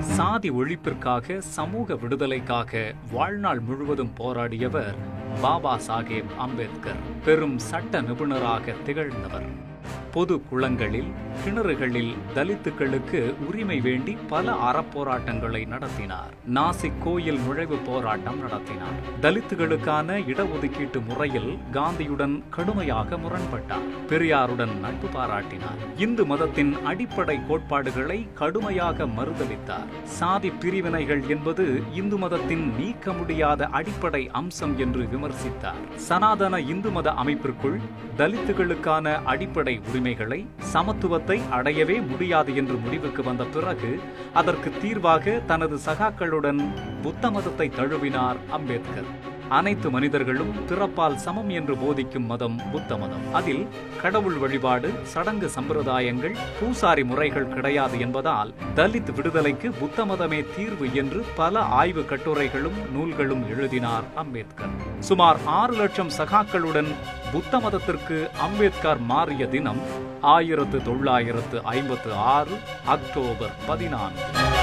சாதி ஒழிப்பிற்காக சமூக விடுதலைக்காக வாழ்நாள் முழுவதும் போராடியவர் பாபா சாஹேப் அம்பேத்கர். பெரும் சட்ட நிபுணராக திகழ்ந்தவர். பொது குளங்களில் கிணறுகளில் தலித்துக்களுக்கு உரிமை வேண்டி பல அறப்போராட்டங்களை நடத்தினார். நாசிக் கோயில் நுழைவு போராட்டம் நடத்தினார். தலித்துகளுக்கான இடஒதுக்கீட்டு முறையில் காந்தியுடன் கடுமையாக முரண்பட்டார். பெரியாருடன் நட்பு பாராட்டினார். இந்து மதத்தின் அடிப்படை கோட்பாடுகளை கடுமையாக மறுதளித்தார் சாதி பிரிவினைகள் என்பது இந்து மதத்தின் நீக்க முடியாத அடிப்படை அம்சம் என்று விமர்சித்தார். சனாதன இந்து மத அமைப்பிற்குள் தலித்துகளுக்கான அடிப்படை உரிமைகளை சமத்துவத்தை அடையவே முடியாது என்று முடிவுக்கு வந்த பிறகு அதற்கு தீர்வாக தனது சகாக்களுடன் புத்த மதத்தை தழுவினார் அம்பேத்கர். அனைத்து மனிதர்களும் பிறப்பால் சமம் என்று போதிக்கும் மதம் புத்த மதம். அதில் கடவுள் வழிபாடு சடங்கு சம்பிரதாயங்கள் பூசாரி முறைகள் கிடையாது என்பதால் தலித் விடுதலைக்கு புத்த மதமே தீர்வு என்று பல ஆய்வு கட்டுரைகளும் நூல்களும் எழுதினார் அம்பேத்கர். சுமார் ஆறு லட்சம் சகாக்களுடன் புத்த மதத்திற்கு அம்பேத்கர் மாறிய தினம் ஆயிரத்து தொள்ளாயிரத்து ஐம்பத்து ஆறு அக்டோபர் பதினான்கு.